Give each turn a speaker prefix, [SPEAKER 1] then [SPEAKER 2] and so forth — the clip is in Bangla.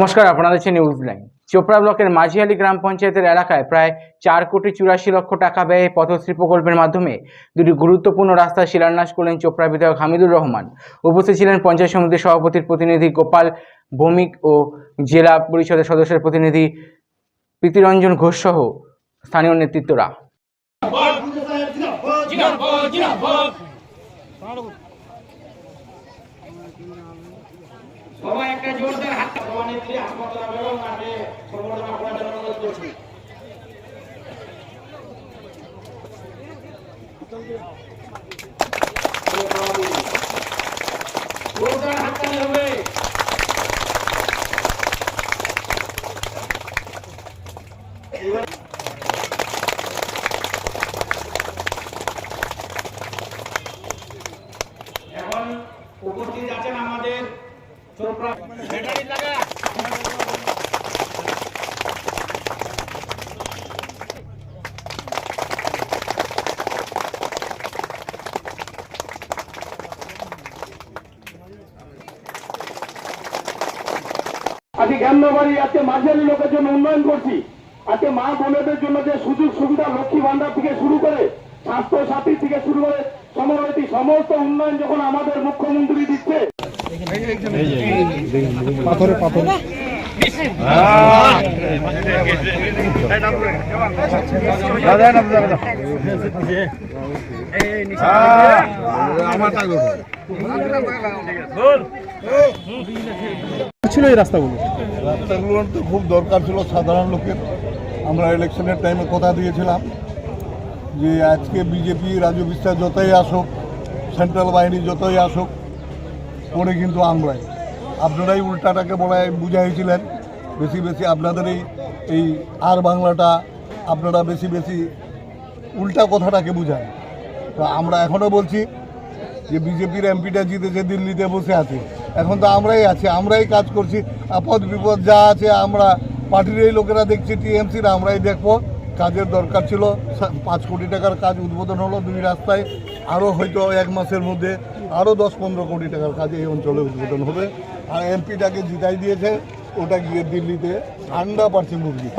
[SPEAKER 1] নমস্কার, আপনারা দেখছেন নিউজ লাইন চোপড়া ব্লকের মাঝিয়ালি গ্রাম পঞ্চায়েতের এলাকায় প্রায় চার কোটি চুরাশি লক্ষ টাকা ব্যয়ে পথশ্রী প্রকল্পের মাধ্যমে দুটি গুরুত্বপূর্ণ রাস্তার শিলান্যাস করলেন চোপড়া বিধায়ক হামিদুর রহমান। উপস্থিত ছিলেন পঞ্চায়েত সমিতির সভাপতির প্রতিনিধি গোপাল ভৌমিক ও জেলা পরিষদের সদস্যের প্রতিনিধি প্রীতিরঞ্জন ঘোষ সহ স্থানীয় নেতৃত্বরা।
[SPEAKER 2] সবাই একটা জোরদার হাত সভানেত্রী হাসপাতাল বেগম মাঠে সম্বর্ধনা করার জন্য অনুরোধ করছি। এখন উপস্থিত আছেন আমাদের চোপড়া ব্যাটারি লাগা
[SPEAKER 3] আজকে জ্ঞানবাড়ি আজকে মাঝারি লোকের জন্য উন্নয়ন করছি। আজকে মা বোনেদের জন্য যে সুযোগ সুবিধা লক্ষ্মী ভান্ডার থেকে শুরু করে স্বাস্থ্য সাথী থেকে শুরু করে সমরতি সমস্ত উন্নয়ন যখন আমাদের মুখ্যমন্ত্রী দিচ্ছে
[SPEAKER 4] ছিল এই রাস্তাগুলো।
[SPEAKER 5] রাস্তাগুলোর তো খুব দরকার ছিল সাধারণ লোকের। আমরা ইলেকশনের টাইমে কথা দিয়েছিলাম যে আজকে বিজেপি রাজু বিশ্বাস যতই আসুক সেন্ট্রাল বাহিনী যতই আসুক পরে কিন্তু আমরাই আপনারাই উল্টাটাকে বলায় বুঝাইছিলেন। বেশি বেশি আপনাদের এই এই আর বাংলাটা আপনারা বেশি বেশি উল্টা কথাটাকে বুঝায় তো আমরা এখনও বলছি যে বিজেপির এমপিটা জিতেছে, দিল্লিতে বসে আছে। এখন তো আমরাই আছি, আমরাই কাজ করছি। আপদ বিপদ যা আছে আমরা, পার্টির এই লোকেরা দেখছি, টিএমসির আমরাই দেখব। কাজের দরকার ছিল পাঁচ কোটি টাকার কাজ উদ্বোধন হলো দুই রাস্তায়। আরও হয়তো এক মাসের মধ্যে আরও দশ পনেরো কোটি টাকার কাজ এই অঞ্চলে উদ্বোধন হবে। আর এমপিটাকে জিতাই দিয়েছে ওটা গিয়ে দিল্লিতে ঠান্ডা পারছে মুরগি